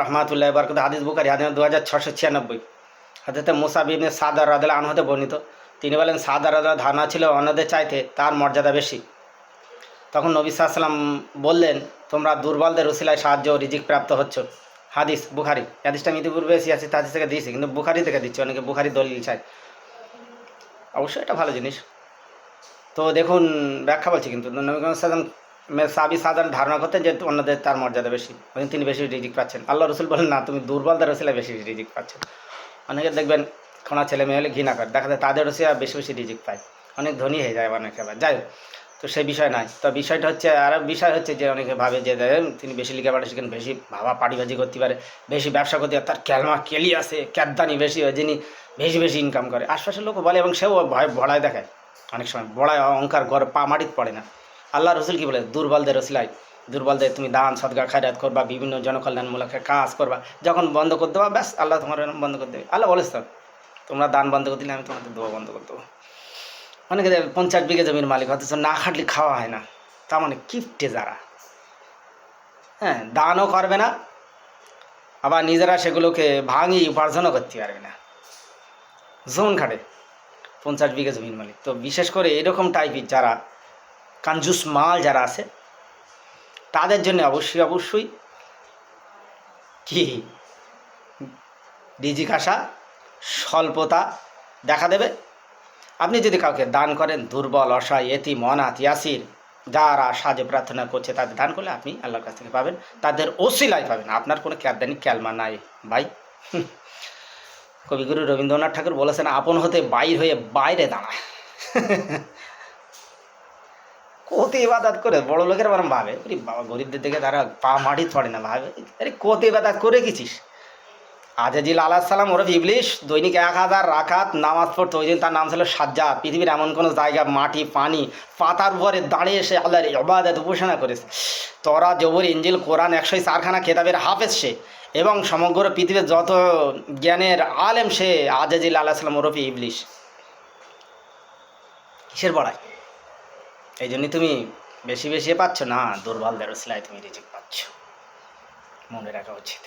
রহমাতুল্লাহ বরকত হাদিস বুকারি হাদিস দু হাজার ছশো ছিয়ানব্বই। হাদিসে মুসাবিনে সাদার রাদুল্লাহ আনহতে বর্ণিত। তিনি বলেন, সাদার রাদুল্লাহ ধারণা ছিল অন্যদের চাইতে তার মর্যাদা বেশি। তখন নবী সাল্লাম বললেন, তোমরা দুর্বলদের রসিলায় সাহায্য রিজিক প্রাপ্ত হচ্ছ। হাদিস বুখারি। হাদিসটা আমি ইতিপূর্বে আছি হাদিস থেকে দিয়েছি, কিন্তু বুখারি থেকে দিচ্ছি, অনেকে বুখারি দলিল চায়। অবশ্যই এটা ভালো জিনিস। তো দেখুন, ব্যাখ্যা বলছি কিন্তু, নবী সাল্লাম সাবি সাধারণ ধারণা করতেন যে অন্যদের তার মর্যাদা বেশি। তিনি বেশি রিজিক পাচ্ছেন। আল্লাহ রসুল বলেন, না, তুমি দুর্বলদের রসিলা বেশি রিজিক পাচ্ছেন অনেকে দেখবেন কোনো ছেলে মেয়ে হলে ঘৃণা করে। দেখা যায় তাদের রসিলা বেশি বেশি রিজিক পায়। অনেক ধনী হয়ে যায় অনেকে আবার যাই তো সেই বিষয় নাই তো বিষয়টা হচ্ছে, আর বিষয় হচ্ছে যে অনেকে ভাবে যে তিনি বেশি লিখে লেখাপড়া শিখেন, বেশি ভাবা পাটিবাজি করতে পারে, বেশি ব্যবসা করতে পারে, তার ক্যালমা কেলি আছে ক্যাদানি বেশি হয়, যিনি বেশি বেশি ইনকাম করে। আশপাশের লোক বলে এবং সেও ভয় ভড়ায় দেখায়। অনেক সময় বড়ায় অহংকার গড় পা মাটিতে পড়ে না। আল্লাহ রসুল কি বলে? দুর্বলদের রসিলাই দুর্বলদের তুমি দান সদগা খায়রাত করবা, বিভিন্ন জনকল্যাণমূলক কাজ করবা। যখন বন্ধ করে দেবা, ব্যাস, আল্লাহ তোমার বন্ধ করে দেবে। আল্লাহ বলেছ তোমরা দান বন্ধ করে দিলে আমি তোমাদের দোয়া বন্ধ করে দেবো। অনেকে পঞ্চাশ বিঘে জমির মালিক, অথচ না খাটলে খাওয়া হয় না। তার মানে কিফটে যারা। হ্যাঁ দানও করবে না, আবার নিজেরা সেগুলোকে ভাঙি উপার্জনও করতে পারবে না। জোন খাটে পঞ্চাশ বিঘে জমির মালিক। তো বিশেষ করে এরকম টাইপের যারা কাঞ্জুস মাল যারা আছে, তাদের জন্য অবশ্যই অবশ্যই কি? রিজিক আসা স্বল্পতা দেখা দেবে। আপনি যদি কাউকে দান করেন, দুর্বল, অসহায় এতি মনাত ইয়াসির, যারা সাহায্য প্রার্থনা করছে, তাদের দান করলে আপনি আল্লাহর কাছ থেকে পাবেন। তাদের ওসিলাই পাবেন। আপনার কোনো ক্যাদানি ক্যালমা নাই, ভাই। কবিগুরু রবীন্দ্রনাথ ঠাকুর বলেছেন, আপন হতে বাইর হয়ে বাইরে দাঁড়ায়। কোতে ইবাদত করে, বড় লোকের বরং ভাবে বাবা, গরিবদের দিকে তারা পা মাটি ছড়ে না, ভাবে। আরে কোতে ইবাদত করে গেছিস? আজাজিল আলাহ সালাম, ওরফ ইবলিশ, দৈনিক এক হাজার রাখাত নামাজ পড়তো ওই দিন তার নাম ছিল সাজ্জাদ। পৃথিবীর এমন কোনো জায়গা, মাটি, পানি, পাতার উপরে দাঁড়িয়ে এসে আল্লাহর ইবাদত উপাসনা করেছে। তরা জবর ইঞ্জিল কোরআন, একশো চারখানা খেতাবের হাফেজ সে এবং সমগ্র পৃথিবীর যত জ্ঞানের আলেম সে আজাজিল আলাহ সালাম, ওরফ ইবলিশ। কিসের বড়াই? এই জন্যই তুমি বেশি বেশি পাচ্ছ? না দুর্বলদের সিলাই তুমি রিজিক পাচ্ছ। মনে রাখা উচিত।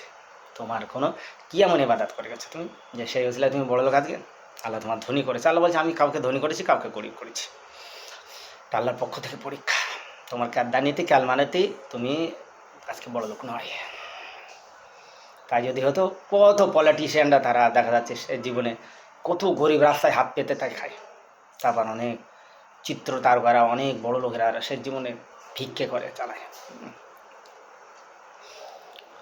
তোমার কোনো কি এমন ইবাদত করে গেছো তুমি? যে সেই ওসিলায় তুমি বড় লোক আজকে? আল্লাহ তোমার ধনী করেছে। আল্লাহ বলছে, আমি কাউকে ধনী করেছি, কাউকে গরিব করেছি। আল্লাহর পক্ষ থেকে পরীক্ষা। তোমার কাদ্দানিতে ক্যালমানেতেই তুমি আজকে বড় লোক নয়। তাই যদি হতো, কত পলিটিশিয়ানরা তারা দেখা যাচ্ছে জীবনে কত গরিব রাস্তায় হাত পেতে তাই খায়। তারপর অনেক চিত্র তারকারা অনেক বড় লোকেরা সে জীবনে ভিক্ষে করে চালায়।